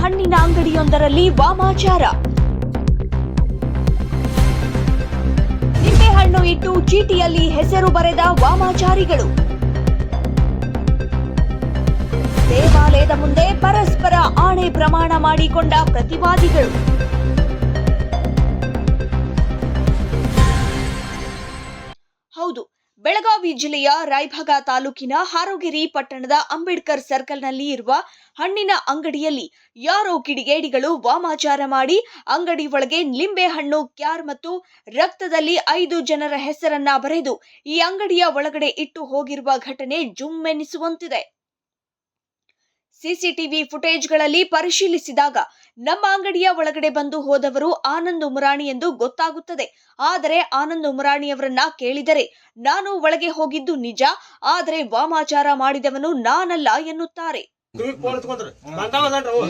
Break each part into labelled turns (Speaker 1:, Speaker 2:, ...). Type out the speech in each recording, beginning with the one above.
Speaker 1: ಹಣ್ಣಿನ ಅಂಗಡಿಯೊಂದರಲ್ಲಿ ವಾಮಾಚಾರ. ನಿಂಬೆಹಣ್ಣು ಇಟ್ಟು ಚೀಟಿಯಲ್ಲಿ ಹೆಸರು ಬರೆದ ವಾಮಾಚಾರಿಗಳು. ದೇವಾಲಯದ ಮುಂದೆ ಪರಸ್ಪರ ಆಣೆ ಪ್ರಮಾಣ ಮಾಡಿಕೊಂಡ ಪ್ರತಿವಾದಿಗಳು. ಬೆಳಗಾವಿ ಜಿಲ್ಲೆಯ ರಾಯಭಾಗ ತಾಲೂಕಿನ ಹಾರೋಗಿರಿ ಪಟ್ಟಣದ ಅಂಬೇಡ್ಕರ್ ಸರ್ಕಲ್ನಲ್ಲಿ ಇರುವ ಹಣ್ಣಿನ ಅಂಗಡಿಯಲ್ಲಿ ಯಾರೋ ಕಿಡಿಗೇಡಿಗಳು ವಾಮಾಚಾರ ಮಾಡಿ ಅಂಗಡಿ ಒಳಗೆ ಲಿಂಬೆ ಹಣ್ಣು, ಕ್ಯಾರ್ ಮತ್ತು ರಕ್ತದಲ್ಲಿ ಐದು ಜನರ ಹೆಸರನ್ನ ಬರೆದು ಈ ಅಂಗಡಿಯ ಒಳಗಡೆ ಇಟ್ಟು ಹೋಗಿರುವ ಘಟನೆ ಜುಮ್ಮೆನಿಸುವಂತಿದೆ. ಸಿಸಿಟಿವಿ ಫುಟೇಜ್ಗಳಲ್ಲಿ ಪರಿಶೀಲಿಸಿದಾಗ ನಮ್ಮ ಅಂಗಡಿಯ ಒಳಗಡೆ ಬಂದು ಹೋದವರು ಆನಂದ್ ಉಮರಾಣಿ ಎಂದು ಗೊತ್ತಾಗುತ್ತದೆ. ಆದರೆ ಆನಂದ್ ಉಮರಾಣಿಯವರನ್ನ ಕೇಳಿದರೆ, ನಾನು ಒಳಗೆ ಹೋಗಿದ್ದು ನಿಜ, ಆದರೆ ವಾಮಾಚಾರ ಮಾಡಿದವನು ನಾನಲ್ಲ ಎನ್ನುತ್ತಾರೆ.
Speaker 2: ದುಡ್ಡು ಫೋನ್ ಎತ್ಕೊಂಡ್ರು. ಬಂದಾವ ಅದಾನ್ರಿ ಅವು.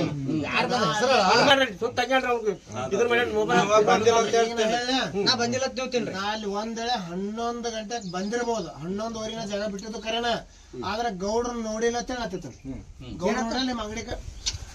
Speaker 2: ಬಂದ್ ಮಾಡ್ರಿ, ಸುತ್ತ ತಗ್ಯಾನ್ರಿ ಅವ್ನ್ಗೆ. ಇದ್ರ ಮೇಲೆ ಮೊಬೈಲ್
Speaker 3: ನಾ ಬಂದಿಲ್ಲ ಅಂತ ನೀವು ತಿನ್ರಿ
Speaker 4: ನಾ ಅಲ್ಲಿ ಒಂದೇಳೆ ಹನ್ನೊಂದು ಗಂಟೆಗೆ ಬಂದಿರಬಹುದು ಹನ್ನೊಂದುವರೆಗಿನ ಜಾಗ ಬಿಟ್ಟಿದ್ದು ಕರೆನ ಆದ್ರೆ ಗೌಡ್ರ ನೋಡಿಲ್ಲ ಅಂತ ಹೇಳತ್ತಿತ್ತು ಗೌಡ್ರ ನಿಮ್ಮ ಅಂಗಡಿ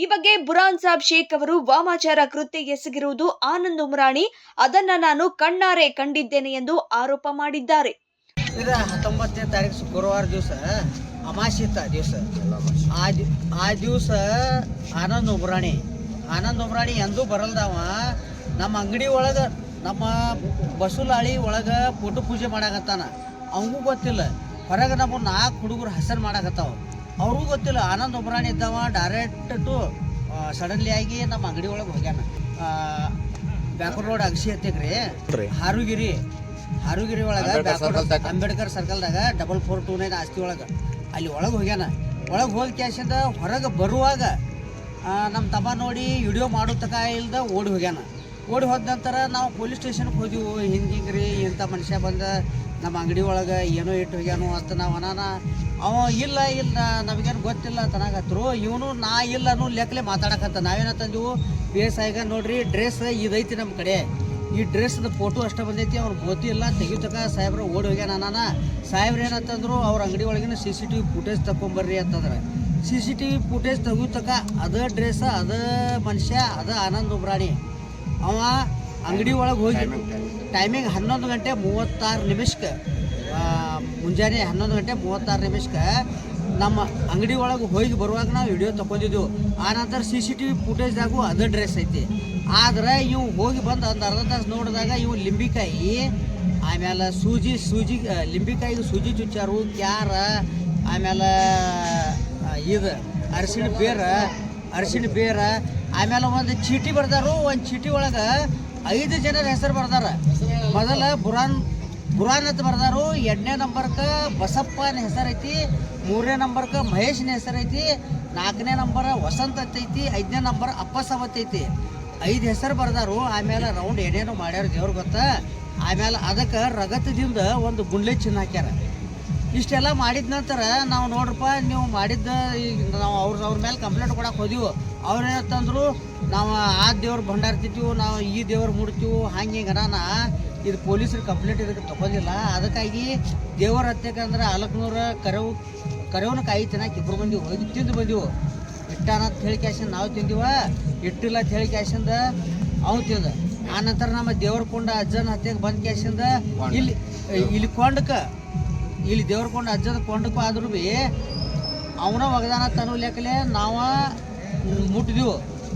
Speaker 1: ಈ ಬಗ್ಗೆ ಬುರಾನ್ ಸಾಬ್ ಶೇಖ್ ಅವರು ವಾಮಾಚಾರ ಕೃತ್ಯ ಎಸಗಿರುವುದು ಆನಂದ್ ಉಮ್ರಾಣಿ. ಅದನ್ನ ನಾನು ಕಣ್ಣಾರೆ ಕಂಡಿದ್ದೇನೆ ಎಂದು ಆರೋಪ ಮಾಡಿದ್ದಾರೆ.
Speaker 3: ಹತ್ತೊಂಬತ್ತನೇ ತಾರೀಕು ಶುಕ್ರವಾರ ದಿವಸ ಅಮಾಶಿತ ದಿವಸ. ಆ ದಿವಸ ಆನಂದ್ ಉಮ್ರಾಣಿ. ಆನಂದ್ ಉಮ್ರಾಣಿ ಎಂದೂ ಬರಲ್ದವ. ನಮ್ಮ ಅಂಗಡಿ ಒಳಗೆ, ನಮ್ಮ ಬಸುಲಾಳಿ ಒಳಗೆ ಫೋಟೋ ಪೂಜೆ ಮಾಡಾಕತ್ತಾನ. ಅವಂಗೂ ಗೊತ್ತಿಲ್ಲ. ಹೊರಗೆ ನಮ್ಮ ನಾಲ್ಕು ಹುಡುಗರು ಹಸನ್ ಮಾಡಾಕತ್ತಾವ. ಅವ್ರಿಗೂ ಗೊತ್ತಿಲ್ಲ ಆನಂದ್ ಉಬ್ರಾಣಿ ಇದ್ದವ ಡೈರೆಕ್ಟ್ ಟು ಸಡನ್ಲಿ ಆಗಿ ನಮ್ಮ ಅಂಗಡಿ ಒಳಗೆ ಹೋಗ್ಯಾನ. ಬ್ಯಾಕೂರ್ ರೋಡ್ ಅಗಸಿ ಹತ್ತಿಗ್ರಿ ಹಾರುಗಿರಿ. ಹಾರುಗಿರಿ ಒಳಗ ಅಂಬೇಡ್ಕರ್ ಸರ್ಕಲ್ದಾಗ ಡಬಲ್ ಫೋರ್ ಟೂ ನೈನ್ ಆಸ್ತಿ ಒಳಗ. ಅಲ್ಲಿ ಒಳಗೆ ಹೋಗ್ಯಾನ. ಒಳಗೆ ಹೋಗಿ ಕ್ಯಾಶಿಂದ ಹೊರಗೆ ಬರುವಾಗ ನಮ್ಮ ತಮ್ಮ ನೋಡಿ ವಿಡಿಯೋ ಮಾಡೋ ತಕ ಇಲ್ದ ಓಡಿ ಹೋಗ್ಯಾನ. ಓಡಿ ಹೋದ ನಂತರ ನಾವು ಪೊಲೀಸ್ ಸ್ಟೇಷನ್ಗೆ ಹೋದಿವು ಹಿಂಗೆ ಹಿಂಗೆ ರೀ ಇಂಥ ಮನುಷ್ಯ ಬಂದ ನಮ್ಮ ಅಂಗಡಿ ಒಳಗೆ ಏನೋ ಇಟ್ಟು ಹೋಗ್ಯಾನು ಅಂತ ನಾವು ಅನಾನ, ಅವ ಇಲ್ಲ ಇಲ್ಲ, ನಮಗೇನು ಗೊತ್ತಿಲ್ಲ ತನಾಗತ್ರು ಇವನು ನಾ ಇಲ್ಲ ಅನ್ನೋ ಲೆಕ್ಕಲೆ ಮಾತಾಡಕತ್ತ ನಾವೇನಂತಂದಿವು ಎಸ್ ಐಗ ನೋಡ್ರಿ ಡ್ರೆಸ್ ಇದೈತಿ ನಮ್ಮ ಕಡೆ. ಈ ಡ್ರೆಸ್ದ ಫೋಟೋ ಅಷ್ಟೇ ಬಂದೈತಿ ಅವ್ರು ಗೊತ್ತಿಲ್ಲ ತೆಗಿತಕ ಸಾಹೇಬ್ರ ಓಡಿ ಹೋಗ್ಯಾನ ಅನಾನ. ಸಾಹೇಬ್ರು ಏನಂತಂದ್ರು ಅವ್ರ ಅಂಗಡಿ ಒಳಗಿನ C C T V footage ತಗೊಂಬರ್ರಿ ಅಂತಂದ್ರೆ. C C T V footage ತೆಗಿತಕ ಅದ ಡ್ರೆಸ್ ಅದ ಮನುಷ್ಯ, ಅದ ಆನಂದ್ ಉಬ್ರಾಣಿ. ಅವ ಅಂಗಡಿ ಒಳಗೆ ಹೋಗಿ ಟೈಮಿಂಗ್ ಹನ್ನೊಂದು ಗಂಟೆ ಮೂವತ್ತಾರು ನಿಮಿಷಕ್ಕೆ ಮುಂಜಾನೆ ಹನ್ನೊಂದು ಗಂಟೆ ಮೂವತ್ತಾರು ನಿಮಿಷಕ್ಕೆ ನಮ್ಮ ಅಂಗಡಿ ಒಳಗೆ ಹೋಗಿ ಬರುವಾಗ ನಾವು ವಿಡಿಯೋ ತೊಗೊಂಡಿದ್ದೆವು ಆ ನಂತರ ಸಿ ಸಿ ಟಿ ವಿ ಫುಟೇಜ್ದಾಗೂ ಅದ ಡ್ರೆಸ್ ಐತಿ. ಆದ್ರೆ ಇವು ಹೋಗಿ ಬಂದು ಒಂದು ಅರ್ಧ ತಾಸು ನೋಡಿದಾಗ ಇವು ಲಿಂಬಿಕಾಯಿ ಆಮೇಲೆ ಸೂಜಿ ಸೂಜಿ ಲಿಂಬಿಕಾಯಿಗೆ ಸೂಜಿ ಚುಚ್ಚಾರು, ಕ್ಯಾರ ಆಮೇಲೆ ಇದು ಅರಿಶಿಣ ಬೇರ ಅರಿಶಿಣ ಬೇರ ಆಮೇಲೆ ಒಂದು ಚೀಟಿ ಬರ್ದಾರು, ಒಂದು ಚೀಟಿ ಒಳಗೆ ಐದು ಜನರ ಹೆಸರು ಬರ್ದಾರ. ಮೊದಲ ಬುರಾನ್ ಬುರಾನ್ ಅಂತ ಬರ್ದಾರು, ಎರಡನೇ ನಂಬರ್ಕ ಬಸಪ್ಪನ ಐತಿ ಮೂರನೇ ನಂಬರ್ಕ ಮಹೇಶ್ನ ಐತಿ ನಾಲ್ಕನೇ ನಂಬರ್ ವಸಂತ ಅಂತ ಐತಿ ಐದನೇ ನಂಬರ್ ಅಪ್ಪ ಸಾವತ್ ಐತಿ ಐದು ಹೆಸರು ಬರ್ದಾರು ಆಮೇಲೆ ರೌಂಡ್ ಏನೇನು ಮಾಡ್ಯಾರ ದೇವ್ರಿಗೆ ಗೊತ್ತ. ಆಮೇಲೆ ಅದಕ್ಕೆ ರಗತದಿಂದ ಒಂದು ಗುಂಡ್ಲೆ ಚಿನ್ನ ಹಾಕ್ಯಾರ. ಇಷ್ಟೆಲ್ಲ ಮಾಡಿದ ನಂತರ ನಾವು ನೋಡ್ರಪ್ಪ ನೀವು ಮಾಡಿದ್ದ ಈಗ ನಾವು ಅವ್ರ ಅವ್ರ ಮೇಲೆ ಕಂಪ್ಲೇಂಟ್ ಕೊಡಕ್ಕೆ ಹೋದಿವು. ಅವ್ರು ಏನಂತಂದ್ರು ನಾವು ಆ ದೇವ್ರ ಭಂಡಾರ್ತಿದ್ದೀವಿ ನಾವು ಈ ದೇವ್ರು ಮುಡ್ತೀವಿ ಹಂಗೆ ಹಿಂಗೆ ನಾನು ಇದು ಪೊಲೀಸರು ಕಂಪ್ಲೇಂಟ್ ಇದಕ್ಕೆ ತಗೊಂಡಿಲ್ಲ. ಅದಕ್ಕಾಗಿ ದೇವರ ಹತ್ಯಕಂದ್ರೆ ಅಲಕ್ನೂರ ಕರೆವು ಕರೆವನ ಕಾಯಿ ತಿನ್ನಕ್ಕೆ ಇಬ್ಬರು ಬಂದಿವು ಹೋಗಿ ತಿಂದು ಬಂದಿವು. ಇಟ್ಟಾನ ಅಂತ ಹೇಳಿ ಕ್ಯಾಶನ್ ನಾವು ತಿಂದಿವ ಇಟ್ಟಿಲ್ಲ ಅಂತ ಹೇಳಿ ಕ್ಯಾಶಿಂದ ಅವ್ನು ತಿಂದ. ಆ ನಂತರ ನಮ್ಮ ದೇವ್ರ ಕೊಂಡ ಅಜ್ಜನ ಹತ್ಯೆಗೆ ಬಂದ ಕ್ಯಾಶಿಂದ ಇಲ್ಲಿ ಇಲ್ಲಿ ಕೊಂಡಕ್ಕೆ ಇಲ್ಲಿ ದೇವ್ರ ಕೊಂಡ ಅಜ್ಜದ ಕೊಂಡಕ್ಕೂ ಆದ್ರೂ ಬಿ ಅವನ ಒಗದಾನ ತನ್ನೋ ಲೆಕ್ಕಲೆ ನಾವ ಮುಟ್ಟಿದೆವು.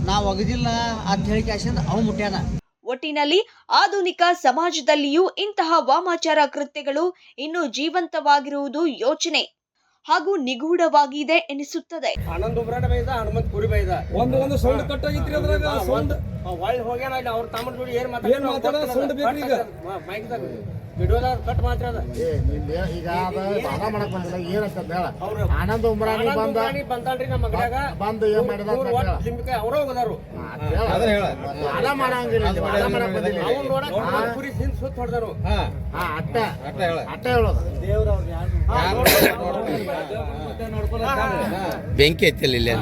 Speaker 3: ನಾವು ಒಗದಿಲ್ಲ ಅಂತ ಹೇಳಿ ಕ್ಯಾಶಿಂದ ಅವ್ ಮುಟ್ಟ್ಯಾನ
Speaker 1: ಒಟ್ಟಿನಲ್ಲಿ ಆಧುನಿಕ ಸಮಾಜದಲ್ಲಿಯೂ ಇಂತಹ ವಾಮಾಚಾರ ಕೃತ್ಯಗಳು ಇನ್ನೂ ಜೀವಂತವಾಗಿರುವುದು ಯೋಚನೆ ಹಾಗೂ ನಿಗೂಢವಾಗಿದೆ ಎನಿಸುತ್ತದೆ.
Speaker 2: ಆನಂದ್ ಉಬ್ರಾಟ ಬೈದ ಹನುಮಂತ್ ಕುರಿ ಬೈದ.
Speaker 5: ಒಂದು ಒಂದು ಸೌಂಡ್ ಕಟ್ ಆಗಿತ್ರಿ ಅದ್ರಾಗ ಸೌಂಡ್.
Speaker 2: ಒಳ್ಳೆ ಹೋಗ್ಯಾನ ಇಲ್ಲಿ ಅವ್ರ ಜೋಡಿ ಏನ್
Speaker 5: ಬೇಕ್ರಿ ಈಗ?
Speaker 2: ಕಟ್ ಮಾತ್ರ ಅದ.
Speaker 6: ಏ ನಿಂದ ಈಗ ಅದ ಬಾಧ ಮಾಡಕ್ ಬಂದಿಲ್ಲ ಏನಂತ ಹೇಳ. ಆನಂದ್ ಉಮ್ರಾಣಿ
Speaker 2: ಆನಂದ್
Speaker 6: ಬಂದ
Speaker 2: ಉಮ್ರಾಣಿ ನಮ್ಮ
Speaker 6: ಬಂದು ಏನ್ ಮಾಡಿದ
Speaker 2: ಲಿಂಬಿಕಾಯಿ ಅವ್ರ ಹೋಗದಾರು.
Speaker 6: ಮಾಡಂಗಿಲ್ಲ ಇಲ್ಲಿ, ಬಾಧ ಮಾಡಕ್ ಬಂದಿಲ್ಲ.
Speaker 2: ಅವ್ನು ನೋಡಕ್ ಒಂದ್ ಕುರಿ ಹಿಂದ್ ಸುತ್ತ ಹೊಡೆದಾರು.
Speaker 6: ಹಾ. ಅಟ್ಟ. ಅಟ್ಟ ಹೇಳೋದು.
Speaker 7: ಬೆಂಕಿ ಐತಿ ಇಲ್ಲಿ